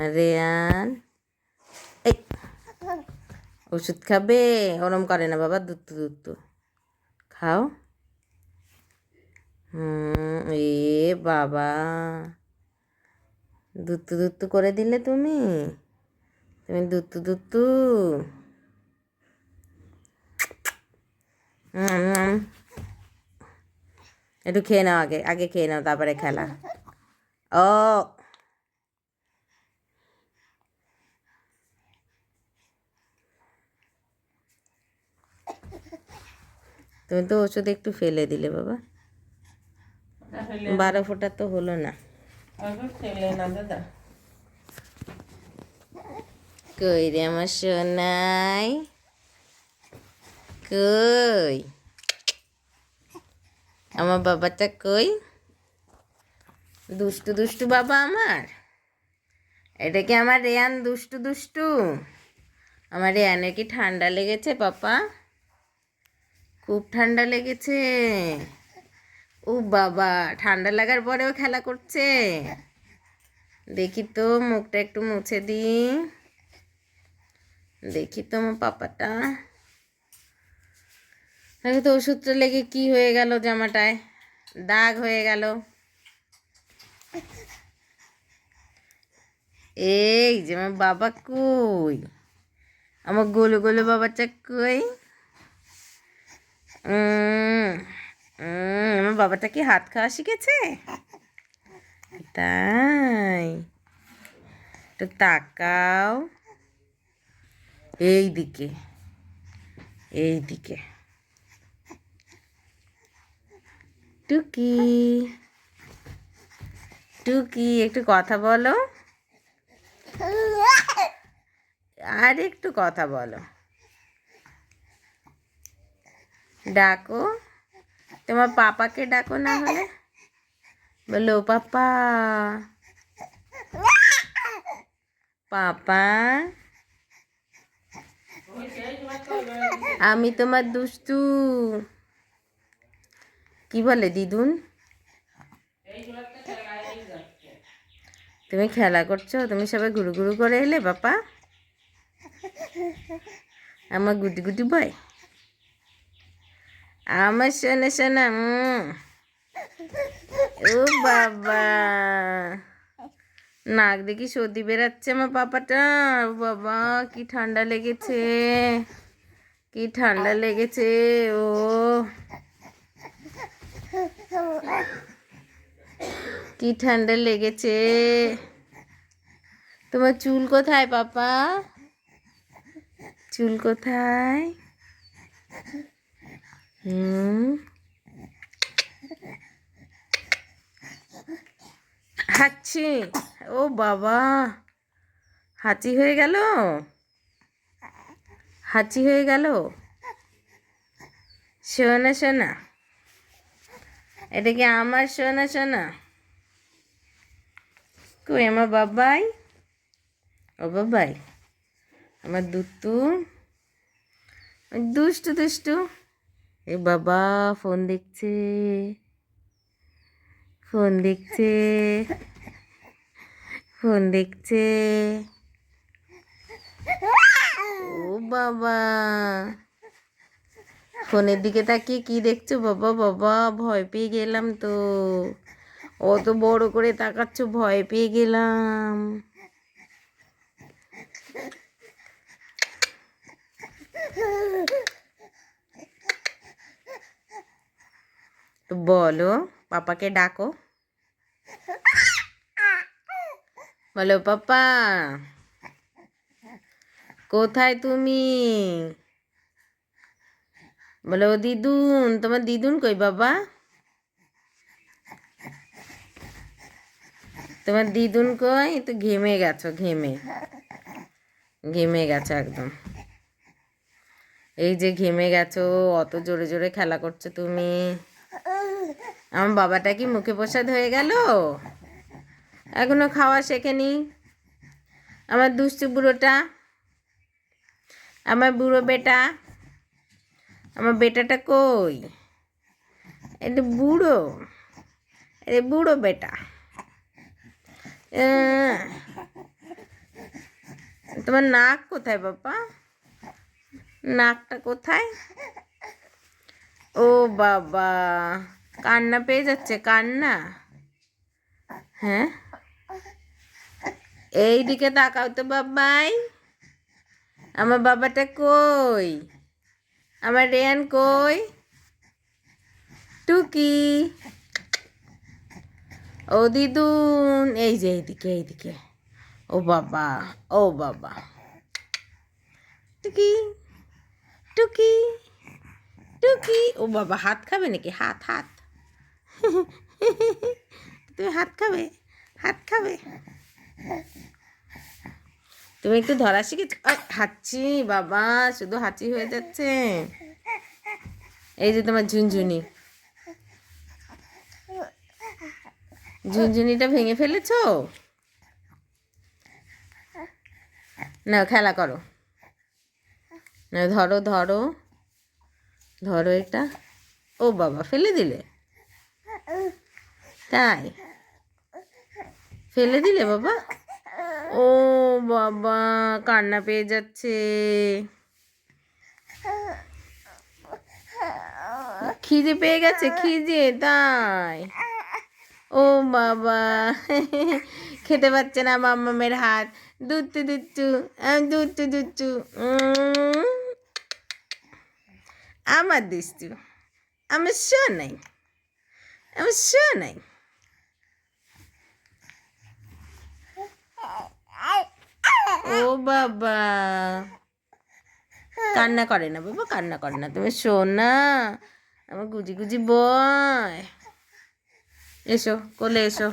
রেয়ান এই ওষুধ খাবে? ওরম করে না বাবা দুত্তু দুত্তু খাও। হুম, এ বাবা। দুত্তু দুত্তু করে দিলে তুমি। তুমি দুত্তু দুত্তু একটু খেয়ে নাও আগে আগে খেয়ে নাও, তারপরে খেলা। ও তুমি তো ওষুধ একটু ফেলে দিলে বাবা। বারো ফোঁটা তো হলো না। ফেলে না দাদা। কই রে আমার সোনাই? কই? আমার বাবাটা কই? দুষ্টু দুষ্টু বাবা আমার। এটা কি আমার রেয়ান দুষ্টু দুষ্টু? আমার রেয়ানের কি ঠান্ডা লেগেছে পাপা? খুব ঠান্ডা লেগেছে। ও বাবা, ঠান্ডা লাগার পরেও খেলা করছে। দেখি তো, মুখটা একটু মুছে দিই। দেখি তো আমার পাপাটা। আরে, তো ওষুধটা লেগে কি হয়ে গেল জামাটায়? দাগ হয়ে গেল। এই যে আমার বাবা কই? আমার গোলু গোলু বাবাটা কই? আমার বাবাটা কি হাত খাওয়া শিখেছে? তাই। একটু তাকাও। এই দিকে এই দিকে টুকি টুকি, একটু কথা বলো। আর একটু কথা বলো। ডাকো। তোমার পাপাকে ডাকো না হলে। বলো, পাপা। পাপা। আমি তোমার দুষ্টু। কি বলে, দিদুন? তুমি খেলা করছ? তুমি সবাই ঘুরু ঘুরু করে এলে, বাপা? আমার গুটি গুটি বয় আমার শোনা শোনা। ও বাবা নাক দেখি সর্দি বেরাচ্ছে আমার পাপাটা। ও বাবা, কি ঠান্ডা লেগেছে। কি ঠান্ডা লেগেছে, ও। কি ঠান্ডা লেগেছে। তোমার চুল কোথায়, পাপা? চুল কোথায়? হাঁচি। ও বাবা। হাঁচি হয়ে গেল? হাঁচি হয়ে গেল? শোনা শোনা। এটা কি আমার? শোনা শোনা। কই আমার বাবাই? ও বাবাই। আমার দুতু দুষ্টু দুষ্টু। এ বাবা, ফোন দেখছে। ফোন দেখছে। ফোন দেখছে। ও বাবা। ফোনের দিকে তাকিয়ে কি দেখছ বাবা বাবা? ভয় পেয়ে গেলাম তো। অত বড় করে তাকাচ্ছ, ভয় পেয়ে গেলাম। তো বলো, পাপাকে ডাকো। বলো, পাপা, কোথায় তুমি? বলো, দিদুন, তোমার দিদুন কই, বাবা? তোমার দিদুন কই? তো ঘেমে গেছো, ঘেমে। ঘেমে গেছো একদম। এই যে ঘেমে গেছো, অত জোরে জোরে খেলা করছ তুমি। আমার বাবাটা কি মুখে প্রসাদ হয়ে গেল? এখনও খাওয়া শেখেনি। আমার দুষ্টু বুড়োটা, আমার বুড়ো বেটা, আমার বেটাটা কই? এটা বুড়ো এটা বুড়ো বেটা। তোমার নাক কোথায় বাবা? নাকটা কোথায়? ও বাবা। কান্না পেয়ে যাচ্ছে, কান্না? হ্যাঁ? এই দিকে তাকাও তো বাবাই। আমার বাবাটা কই? আমার রেয়ান কই? টুকি? ও দিদুন, এই যে এইদিকে এইদিকে। ও বাবা ও বাবা। টুকি? টুকি? টুকি? ও বাবা, হাত খাবে নাকি? হাত হাত। তুমি হাত খাবে? হাত খাবে? তুমি একটু ধরা শিখেছ হাঁচি, বাবা, শুধু হাঁচি হয়ে যাচ্ছে। এই যে তোমার ঝুনঝুনি। ঝুনঝুনিটা ভেঙে ফেলেছো? না খেলা করো। না ধরো ধরো। ধরো এটা। ও বাবা, ফেলে দিলে। তাই? ফেলে দিলে বাবা? ও বাবা, কান্না পেয়ে যাচ্ছে। খিদে পেয়ে গেছে, খিদে, তাই? ও বাবা, খেতে পাচ্ছে না মাম্মামের হাত। দুত্তু দুত্তু দুত্তু দুত্তু। আমার দুষ্টু, আমার শোনাই আমার শোনাই ও বাবা। কান্না করে না বাবা, কান্না করে না। তুমি শোনা আমার গুজি গুজি বয়। এসো, কোলে এসো।